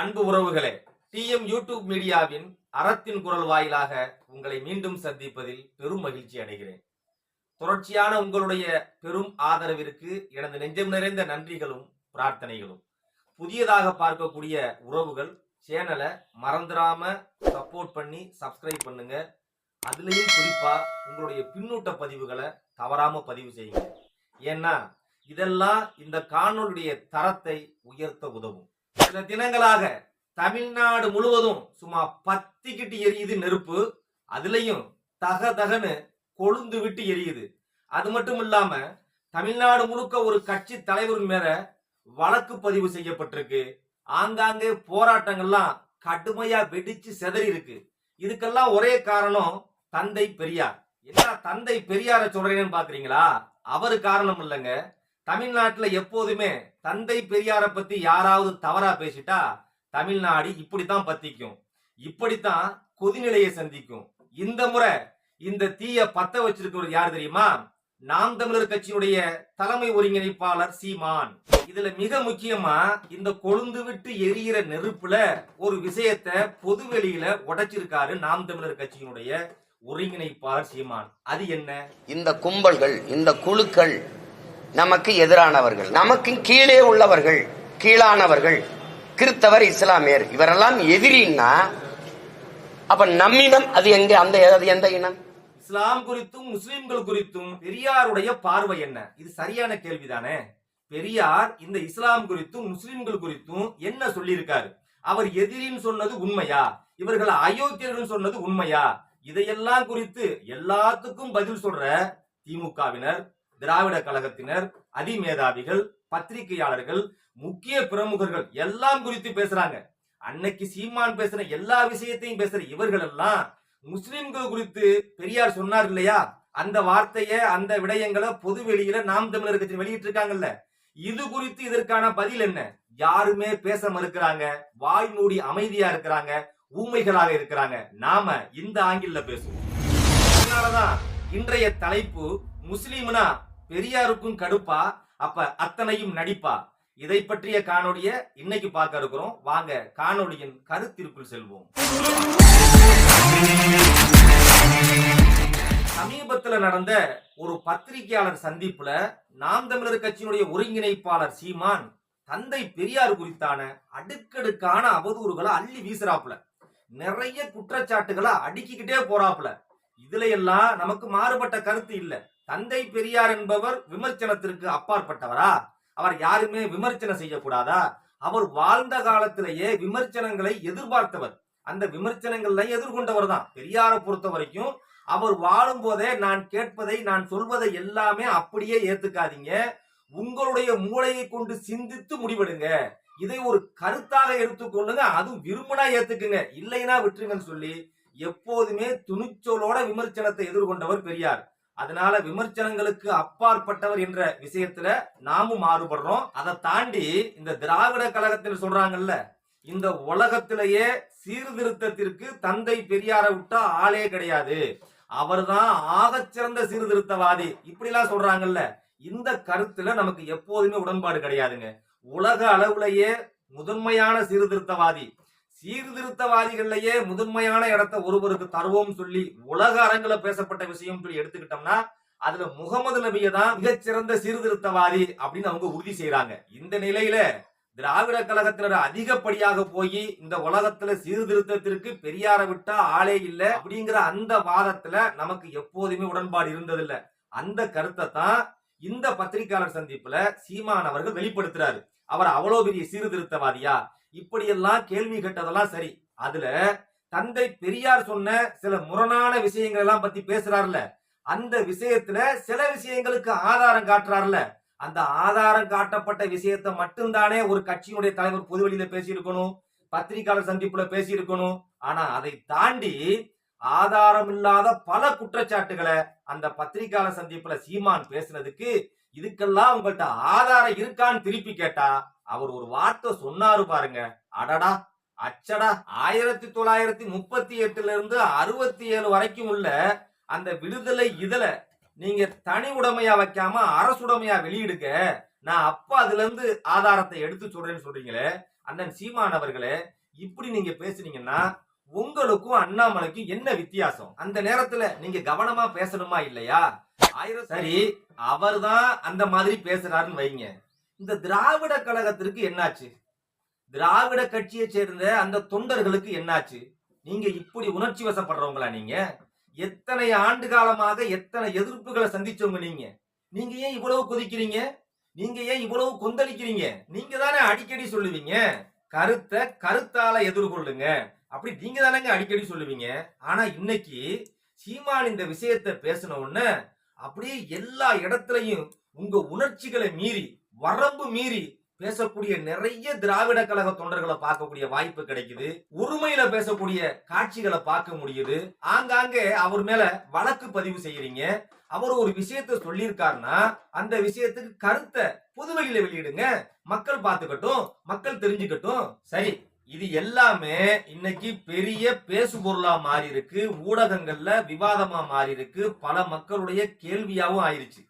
அன்பு உறவுகளே DM YouTube மீடியாவின் அறத்தின் குரல் வாயிலாக உங்களை மீண்டும் சந்திப்பதில் பெரும் மகிழ்ச்சி அடைகிறேன். தொடர்ச்சியான உங்களுடைய பெரும் ஆதரவிற்கு எனது நெஞ்சம் நிறைந்த நன்றிகளும் பிரார்த்தனைகளும். புதியதாக பார்க்கக்கூடிய உறவுகள் சேனலை மறந்துடாம சப்போர்ட் பண்ணி சப்ஸ்கிரைப் பண்ணுங்க. அதுலேயும் குறிப்பா உங்களுடைய பின்னூட்ட பதிவுகளை தவறாம பதிவு செய்யுங்க. ஏன்னா இதெல்லாம் இந்த காணொலியுடைய தரத்தை உயர்த்த உதவும். சில தினங்களாக தமிழ்நாடு முழுவதும் சும்மா பத்திக்கிட்டு எரியுது நெருப்பு. அதுலயும் தக தகன்னு கொழுந்து விட்டு எரியுது. அது மட்டும் இல்லாம தமிழ்நாடு முழுக்க ஒரு கட்சி தலைவர் மேல வழக்கு பதிவு செய்யப்பட்டிருக்கு. ஆங்காங்கே போராட்டங்கள்லாம் கடுமையா வெடிச்சு செதறி இருக்கு. இதுக்கெல்லாம் ஒரே காரணம் தந்தை பெரியார். என்ன தந்தை பெரியார சொல்றேன்னு பாக்குறீங்களா? அவரு காரணம் இல்லைங்க. தமிழ்நாட்டில் எப்போதுமே தந்தை பெரியாரை பத்தி யாராவது தவறா பேசிட்டா தமிழ்நாடு இப்படித்தான் பத்திக்கும். இப்படித்தான் கொதிநிலையை சந்திக்கும். இந்த முறை இந்த தீய பத்த வச்சிருக்கிறவர் யார் தெரியுமா? நாம் தமிழர் கட்சியினுடைய தலைமை ஒருங்கிணைப்பாளர் சீமான். இதுல மிக முக்கியமா இந்த கொழுந்து விட்டு எரியிற நெருப்புல ஒரு விஷயத்த பொது வெளியில உடைச்சிருக்காரு நாம் தமிழர் கட்சியினுடைய ஒருங்கிணைப்பாளர் சீமான். அது என்ன? இந்த கும்பல்கள் இந்த குழுக்கள் நமக்கு எதிரானவர்கள் நமக்கு கீழே உள்ளவர்கள் கீழானவர்கள் கிறித்தவர் இஸ்லாமியர் இவரெல்லாம் எதிரின்னா அப்ப நம்மினம் அது எங்க அந்த அது எந்த இனம்? இஸ்லாம் குறித்தும் முஸ்லிம்கள் குறித்தும் பெரியாருடைய பார்வை என்ன? இது சரியான கேள்விதானே? பெரியார் இந்த இஸ்லாம் குறித்தும் முஸ்லிம்கள் குறித்தும் என்ன சொல்லியிருக்காரு? அவர் எதிரின்னு சொன்னது உண்மையா? இவர்கள் அயோக்கியர்கள் சொன்னது உண்மையா? இதையெல்லாம் குறித்து எல்லாத்துக்கும் பதில் சொல்ற திமுகவினர் திராவிட கழகத்தினர் அதிமேதாவிகள் பத்திரிகையாளர்கள் முக்கிய பிரமுகர்கள் எல்லாம் குறித்து பேசுறாங்க. அன்னைக்கு சீமான் பேசுற எல்லா விஷயத்தையும் பேசுற இவர்கள் எல்லாம் முஸ்லிம்கள் குறித்து பெரியார் சொன்னார் இல்லையா? அந்த வார்த்தைய அந்த விடயங்களை பொது வெளியில நாம் தமிழர் கட்சி வெளியிட்டு இருக்காங்கல்ல இது குறித்து இதற்கான பதில் என்ன? யாருமே பேச மறுக்கிறாங்க. வாய் மூடி அமைதியா இருக்கிறாங்க. ஊமைகளாக இருக்கிறாங்க. நாம இந்த ஆங்கில பேசுவோம். அதனாலதான் இன்றைய தலைப்பு முஸ்லீம்னா பெரியாருக்கும் கடுப்பா அப்ப அத்தனையும் நடிப்பா. இதை பற்றிய காணொளிய இன்னைக்கு பார்க்க இருக்கிறோம். வாங்க காணொடியின் கருத்திற்குள் செல்வோம். சமீபத்துல நடந்த ஒரு பத்திரிகையாளர் சந்திப்புல நாம் தமிழர் கட்சியினுடைய ஒருங்கிணைப்பாளர் சீமான் தந்தை பெரியார் குறித்தான அடுக்கடுக்கான அவதூறுகளை அள்ளி வீசுறாப்புல. நிறைய குற்றச்சாட்டுகளை அடுக்கிக்கிட்டே போறாப்புல. இதுல எல்லாம் நமக்கு மாறுபட்ட கருத்து இல்லை. தந்தை பெரியார் என்பவர் விமர்சனத்திற்கு அப்பாற்பட்டவரா? அவர் யாருமே விமர்சனம் செய்யக்கூடாதா? அவர் வாழ்ந்த காலத்திலேயே விமர்சனங்களை எதிர்பார்த்தவர். அந்த விமர்சனங்களை எதிர்கொண்டவர் தான் பெரியாரை பொறுத்த வரைக்கும் அவர் வாழும் போதே நான் கேட்பதை நான் சொல்வதை எல்லாமே அப்படியே ஏத்துக்காதீங்க. உங்களுடைய மூளையை கொண்டு சிந்தித்து முடிவெடுங்க. இதை ஒரு கருத்தாக எடுத்துக்கொள்ளுங்க அதுவும் விரும்பினா ஏத்துக்குங்க. இல்லைன்னா விட்டுருங்கன்னு சொல்லி எப்போதுமே துணிச்சலோட விமர்சனத்தை எதிர்கொண்டவர் பெரியார். அதனால விமர்சனங்களுக்கு அப்பாற்பட்டவர் என்ற விஷயத்துல நாமும் மாறுபடுறோம். அதை தாண்டி இந்த திராவிட கழகத்தில் சொல்றாங்கல்ல இந்த உலகத்திலேயே சீர்திருத்தத்திற்கு தந்தை பெரியாரை விட்டா ஆளே கிடையாது. அவர்தான் ஆகச்சிறந்த சீர்திருத்தவாதி. இப்படிலாம் சொல்றாங்கல்ல இந்த கருத்துல நமக்கு எப்போதுமே உடன்பாடு கிடையாதுங்க. உலக அளவுலயே முதன்மையான சீர்திருத்தவாதி சீர்திருத்தவாதிகள்லயே முதன்மையான இடத்தை ஒருவருக்கு தருவோம் சொல்லி உலக அரங்குல பேசப்பட்ட விஷயம் சொல்லி எடுத்துக்கிட்டோம்னா அதுல முகமது நபியை தான் மிகச்சிறந்த சீர்திருத்தவாதி அப்படின்னு அவங்க உறுதி செய்யறாங்க இந்த நிலையில திராவிட கழகத்தினர் அதிகப்படியாக போய் இந்த உலகத்துல சீர்திருத்தத்திற்கு பெரியார விட்டா ஆளே இல்ல அப்படிங்கிற அந்த வாதத்துல நமக்கு எப்போதுமே உடன்பாடு இருந்ததில்ல. அந்த கருத்தை தான் இந்த பத்திரிகையாளர் சந்திப்புல சீமான் அவர்கள் வெளிப்படுத்துறாரு. அவர் அவ்வளோ பெரிய சீர்திருத்தவாதியா? இப்படியெல்லாம் கேள்வி கேட்டதெல்லாம் சரி. அதுல தந்தை பெரியார் சொன்ன சில முரணான விஷயங்கள் எல்லாம் பத்தி பேசுறாருல. அந்த விஷயத்துல சில விஷயங்களுக்கு ஆதாரம் காட்டுறாருல. அந்த ஆதாரம் காட்டப்பட்ட விஷயத்தை மட்டும்தானே ஒரு கட்சியினுடைய தலைவர் பொதுவெளியில பேசியிருக்கணும் பத்திரிகையாளர் சந்திப்புல பேசியிருக்கணும். ஆனா அதை தாண்டி ஆதாரம் இல்லாத பல குற்றச்சாட்டுகளை அந்த பத்திரிகையாளர் சந்திப்புல சீமான் பேசுனதுக்கு இதுக்கெல்லாம் உங்கள்கிட்ட ஆதாரம் இருக்கான்னு திருப்பி கேட்டா அவர் ஒரு வார்த்தை சொன்னாரு பாருங்க. அடடா அச்சடா. ஆயிரத்தி தொள்ளாயிரத்தி முப்பத்தி எட்டுல இருந்து அறுபத்தி ஏழு வரைக்கும் உள்ள அந்த விடுதலை இதுல நீங்க தனி உடைமையா வைக்காம அரசுடைமையா வெளியிடுங்க. நான் அப்ப அதுல இருந்து ஆதாரத்தை எடுத்து சொல்றேன்னு சொல்றீங்களே அண்ணன் சீமானவர்களே இப்படி நீங்க பேசுனீங்கன்னா உங்களுக்கும் அண்ணாமலைக்கும் என்ன வித்தியாசம்? அந்த நேரத்துல நீங்க கவனமா பேசணுமா இல்லையா? ஆயிரம் சரி. அவர்தான் அந்த மாதிரி பேசுறாருன்னு வைங்க. இந்த திராவிட கழகத்திற்கு என்னாச்சு? திராவிட கட்சியை சேர்ந்த அந்த தொண்டர்களுக்கு என்னாச்சு? நீங்க இப்படி உணர்ச்சி வசப்படுறவங்களா நீங்க? எத்தனை ஆண்டு காலமாக எத்தனை எதிர்ப்புகளை சந்திச்சவங்க நீங்க? நீங்க ஏன் இவ்வளவு கொதிக்கிறீங்க? நீங்க ஏன் இவ்வளவு கொந்தளிக்கிறீங்க? நீங்க தானே அடிக்கடி சொல்லுவீங்க. கருத்தை கருத்தால எதிர்கொள்ளுங்க. அப்படி நீங்க தானேங்க அடிக்கடி சொல்லுவீங்க. ஆனா இன்னைக்கு சீமான் இந்த விஷயத்தை பேசின உடனே அப்படியே எல்லா இடத்துலையும் உங்க உணர்ச்சிகளை மீறி வரம்பு மீறி பேசக்கூடிய நிறைய திராவிட கழக தொண்டர்களை பார்க்கக்கூடிய வாய்ப்பு கிடைக்குது. உரிமையில பேசக்கூடிய காட்சிகளை பார்க்க முடியுது. ஆங்காங்கே அவர் மேல வழக்கு பதிவு செய்யறீங்க. அவர் ஒரு விஷயத்த சொல்லியிருக்காருன்னா அந்த விஷயத்துக்கு கருத்தை பொதுவெளியில வெளியிடுங்க. மக்கள் பார்த்துக்கட்டும் மக்கள் தெரிஞ்சுக்கட்டும். சரி இது எல்லாமே இன்னைக்கு பெரிய பேசு பொருளா மாறி இருக்கு ஊடகங்கள்ல விவாதமா மாறி இருக்கு பல மக்களுடைய கேள்வியாவும் ஆயிருச்சு.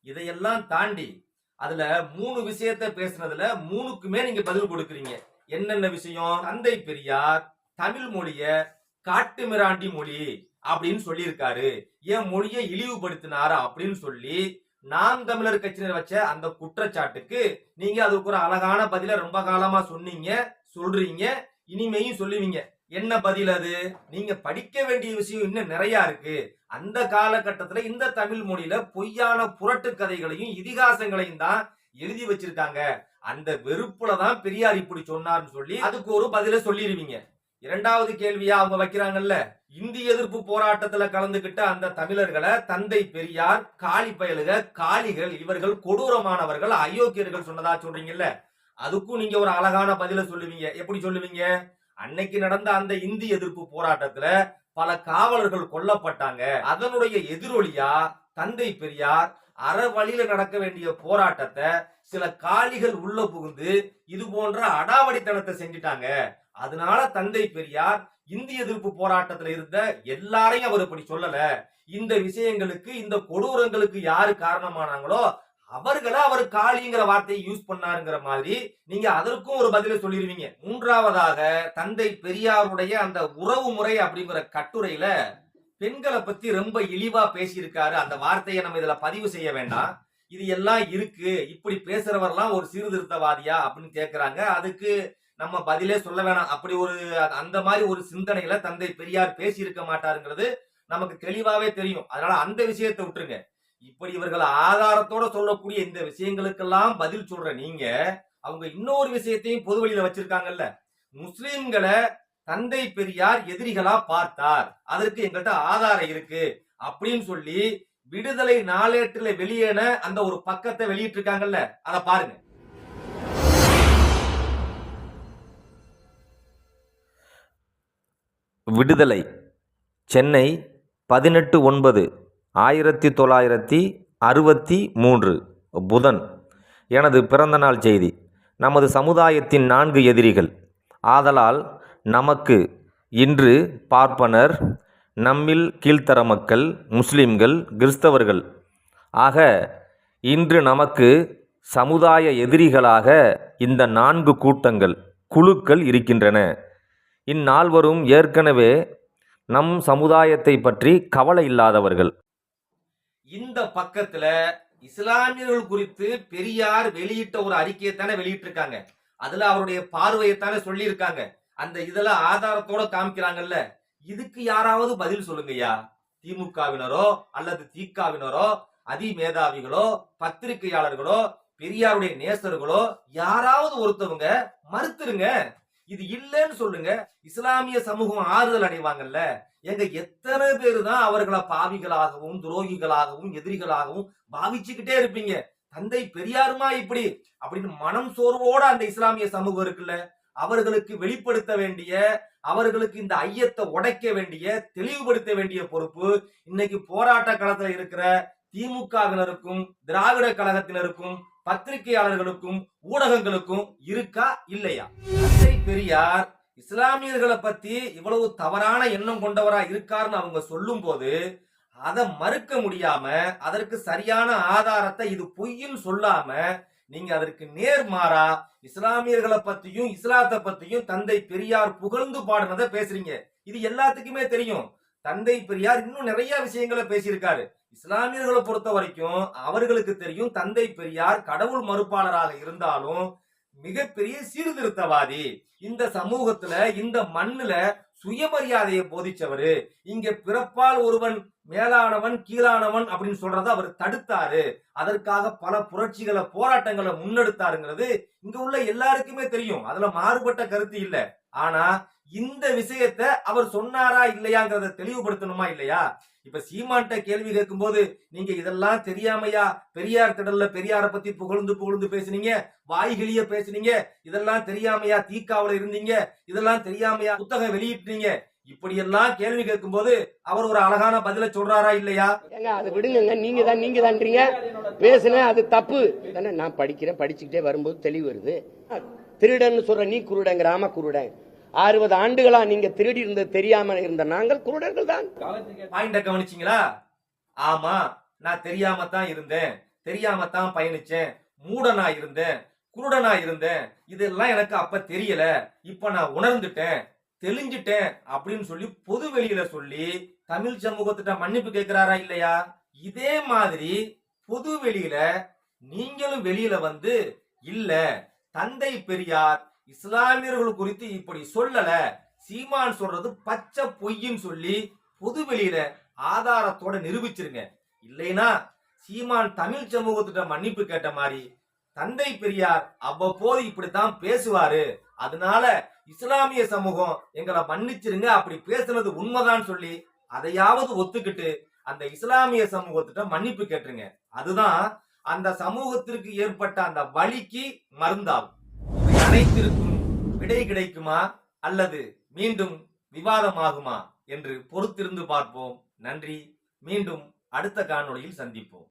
இதையெல்லாம் தாண்டி அதுல மூணு விஷயத்த பேசுனதுல மூணுக்குமே நீங்க பதில் கொடுக்குறீங்க. என்னென்ன விஷயம்? தந்தை பெரியார் தமிழ் மொழிய காட்டு மிராண்டி மொழி அப்படின்னு சொல்லியிருக்காரு. என் மொழியை இழிவுபடுத்தினாரா அப்படின்னு சொல்லி நாம் தமிழர் கட்சியினர் வச்ச அந்த குற்றச்சாட்டுக்கு நீங்க அதுக்கு ஒரு அழகான பதில ரொம்ப காலமா சொன்னீங்க. சொல்றீங்க இனிமையும் சொல்லுவீங்க. என்ன பதில் அது? நீங்க படிக்க வேண்டிய விஷயம் இன்னும் நிறைய இருக்கு. அந்த காலகட்டத்துல இந்த தமிழ் மொழியில பொய்யான புரட்டு கதைகளையும் இதிகாசங்களையும் தான் எழுதி வச்சிருக்காங்க. அந்த வெறுப்புல தான் பெரியார் இப்படி சொன்னார்னு சொல்லி அதுக்கு ஒரு பதில சொல்லிடுவீங்க. இரண்டாவது கேள்வியா அவங்க வைக்கிறாங்கல்ல? இந்திய எதிர்ப்பு போராட்டத்துல கலந்துகிட்ட அந்த தமிழர்களை தந்தை பெரியார் காளி பயலுக காளிகள் இவர்கள் கொடூரமானவர்கள் அயோக்கியர்கள் சொன்னதா சொல்றீங்கல்ல? அதுக்கும் நீங்க ஒரு அழகான பதில சொல்லுவீங்க. எப்படி சொல்லுவீங்க? அன்னைக்கு நடந்த அந்த இந்தி எதிர்ப்பு போராட்டத்துல பல காவலர்கள் கொல்லப்பட்டாங்க. அதனுடைய எதிரொலியா தந்தை பெரியார் அற வழியில நடக்க வேண்டிய போராட்டத்தை சில காளிகள் உள்ள புகுந்து இது போன்ற அடாவடித்தனத்தை செஞ்சுட்டாங்க. அதனால தந்தை பெரியார் இந்திய எதிர்ப்பு போராட்டத்துல இருந்த எல்லாரையும் அவர் இப்படி சொல்லல. இந்த விஷயங்களுக்கு இந்த கொடூரங்களுக்கு யாரு காரணமானாங்களோ அவர்களை அவர் காளிங்கிற வார்த்தையை யூஸ் பண்ணாருங்கிற மாதிரி நீங்க அதற்கும் ஒரு பதில சொல்லிடுவீங்க மூன்றாவதாக தந்தை பெரியாருடைய அந்த உறவு முறை அப்படிங்கிற கட்டுரையில பெண்களை பத்தி ரொம்ப இழிவா பேசியிருக்காரு. அந்த வார்த்தையை நம்ம இதுல பதிவு செய்ய வேண்டாம். இது எல்லாம் இருக்கு. இப்படி பேசுறவரெல்லாம் ஒரு சீர்திருத்தவாதியா அப்படின்னு கேக்குறாங்க. அதுக்கு நம்ம பதிலே சொல்ல வேணாம். அப்படி ஒரு அந்த மாதிரி ஒரு சிந்தனையில தந்தை பெரியார் பேசியிருக்க மாட்டாருங்கிறது நமக்கு தெளிவாவே தெரியும். அதனால அந்த விஷயத்தை விட்டுருங்க. இப்படி இவர்கள் ஆதாரத்தோட சொல்லக்கூடிய இந்த விஷயங்களுக்கெல்லாம் பதில் சொல்ற நீங்க அவங்க இன்னொரு விஷயத்தையும் பொது வழியில வச்சிருக்காங்கல்ல. முஸ்லிம்களை தந்தை பெரியார் எதிரிகளா பார்த்தார். அதற்கு எங்கள்கிட்ட ஆதாரம் இருக்கு அப்படின்னு சொல்லி விடுதலை நாளேட்டுல வெளியேன அந்த ஒரு பக்கத்தை வெளியிட்டு இருக்காங்கல்ல அத பாருங்க. விடுதலை சென்னை பதினெட்டு ஒன்பது. ஆயிரத்தி தொள்ளாயிரத்தி அறுபத்தி மூன்று புதன். எனது பிறந்தநாள் செய்தி. நமது சமுதாயத்தின் நான்கு எதிரிகள். ஆதலால் நமக்கு இன்று பார்ப்பனர் நம்மில் கீழ்த்தர மக்கள் முஸ்லிம்கள் கிறிஸ்தவர்கள். ஆக இன்று நமக்கு சமுதாய எதிரிகளாக இந்த நான்கு கூட்டங்கள் குழுக்கள் இருக்கின்றன. இந்நால்வரும் ஏற்கனவே நம் சமுதாயத்தை பற்றி கவலை இல்லாதவர்கள். இந்த பக்கத்துல இஸ்லாமியர்கள் குறித்து பெரியார் வெளியிட்ட ஒரு அறிக்கையை தானே வெளியிட்டிருக்காங்க. அதுல அவருடைய பார்வையைத்தானே சொல்லியிருக்காங்க. அந்த இதெல்லாம் ஆதாரத்தோட காமிக்கிறாங்கல்ல. இதுக்கு யாராவது பதில் சொல்லுங்கய்யா? திமுகவினரோ அல்லது திகாவினரோ அதிமேதாவிகளோ பத்திரிகையாளர்களோ பெரியாருடைய நேசர்களோ யாராவது ஒருத்தவங்க மறுத்துருங்க. இது இல்லைன்னு சொல்லுங்க. இஸ்லாமிய சமூகம் ஆறுதல் அடைவாங்கல்ல. எங்க எத்தனை பேர் தான் அவர்களை பாவிகளாகவும் துரோகிகளாகவும் எதிரிகளாகவும் பாவிச்சுக்கிட்டே இருப்பீங்க. தந்தை பெரியாருமா இப்படி? அப்படின்னு மனம் சோர்வோட அந்த இஸ்லாமிய சமூகம் இருக்குல்ல. அவர்களுக்கு வெளிப்படுத்த வேண்டிய அவர்களுக்கு இந்த ஐயத்தை உடைக்க வேண்டிய தெளிவுபடுத்த வேண்டிய பொறுப்பு இன்னைக்கு போராட்ட களத்துல இருக்கிற திமுகவினருக்கும் திராவிட கழகத்தினருக்கும் பத்திரிகையாளர்களுக்கும் ஊடகங்களுக்கும் இருக்கா இல்லையா? தந்தை பெரியார் இஸ்லாமியர்களை பத்தி இவ்வளவு தவறான எண்ணம் கொண்டவரா இருக்காருன்னு அவங்க சொல்லும் போது அதை மறுக்க முடியாம அதற்கு சரியான ஆதாரத்தை இது பொய்ன்னு சொல்லாம நீங்க அதற்கு நேர்மாறா இஸ்லாமியர்களை பத்தியும் இஸ்லாத்தை பத்தியும் தந்தை பெரியார் புகழ்ந்து பாடுனதை பேசுறீங்க. இது எல்லாத்துக்குமே தெரியும். தந்தை பெரியார் இன்னும் நிறைய விஷயங்களை பேசியிருக்காரு. இஸ்லாமியர்களை பொறுத்த வரைக்கும் அவர்களுக்கு தெரியும் தந்தை பெரியார் கடவுள் மறுப்பாளராக இருந்தாலும் மிகப்பெரிய சீர்திருத்தவாதி. இந்த சமூகத்துல இந்த மண்ணுல சுயமரியாதையை போதிச்சவரு. இங்க பிறப்பால் ஒருவன் மேலானவன் கீழானவன் அப்படின்னு சொல்றத அவர் தடுத்தாரு. அதற்காக பல புரட்சிகளை போராட்டங்களை முன்னெடுத்தாருங்கிறது இங்க உள்ள எல்லாருக்குமே தெரியும். அதுல மாறுபட்ட கருத்து இல்ல. ஆனா இந்த விஷயத்த அவர் சொன்னாரா இல்லையாங்கிறத தெளிவுபடுத்தணுமா இல்லையா? இப்ப சீமான்ட்ட கேள்வி கேட்கும்போது நீங்க இதெல்லாம் தெரியாமையா பெரியார் திடல்ல பெரியார பத்தி புகழ்ந்து புகழ்ந்து பேசுனீங்க வாய்கிளிய பேசுனீங்க இதெல்லாம் தெரியாமையா தீக்காவில இருந்தீங்க இதெல்லாம் தெரியாமையா புத்தகம் வெளியிட்டீங்க. இப்படியெல்லாம் கேள்வி கேட்கும்போது அவர் ஒரு அழகான பதில சொல்றாரா இல்லையா? ஏங்க விடுங்க விடுங்கங்க நீங்க தான் நீங்க தான்றீங்க பேசுனேன் அது தப்பு. தானே நான் படிக்கிறேன் படிச்சுக்கிட்டே வரும்போது தெளிவு வருது. திருடன்னு சொல்ற நீ குருடன் கிராம குருடன். அறுபது ஆண்டுகளா நீங்க திருடி இருந்தது தெரியாம இருந்த நாங்கள் குருடர்கள் தான். பாயிண்ட கவனிச்சீங்களா? ஆமா நான் தெரியாம தான் இருந்தேன். தெரியாம தான் பயணிச்சேன். மூடனா இருந்தேன். குருடனா இருந்தேன். இதெல்லாம் எனக்கு அப்ப தெரியல. இப்ப நான் உணர்ந்துட்டேன். தெளிஞ்சிட்டேன் அப்படின்னு சொல்லி பொது வெளியில சொல்லி தமிழ் சமூகத்திட்ட மன்னிப்பு கேட்கிறாரா இல்லையா? இதே மாதிரி பொது வெளியில நீங்களும் வெளியில வந்து இல்ல தந்தை பெரியார் இஸ்லாமியர்கள் குறித்து இப்படி சொல்லல. சீமான் சொல்றது பச்சை பொய்ன்னு சொல்லி பொது வெளியில ஆதாரத்தோட நிரூபிச்சிருங்க. இல்லைனா சீமான் தமிழ் சமூகத்திட்ட மன்னிப்பு கேட்ட மாதிரி தந்தை பெரியார் அவ்வப்போது இப்படித்தான் பேசுவாரு. அதனால இஸ்லாமிய சமூகம் எங்களை மன்னிச்சிருங்க அப்படி பேசுனது உண்மைதான் சொல்லி அதையாவது ஒத்துக்கிட்டு அந்த இஸ்லாமிய சமூகத்திட்ட மன்னிப்பு கேட்டுருங்க. அதுதான் அந்த சமூகத்திற்கு ஏற்பட்ட அந்த வழிக்கு மருந்தாகும். அனைத்திற்கும் விடை கிடைக்குமா அல்லது மீண்டும் விவாதமாகுமா என்று பொறுத்திருந்து பார்ப்போம். நன்றி. மீண்டும் அடுத்த காணொளியில் சந்திப்போம்.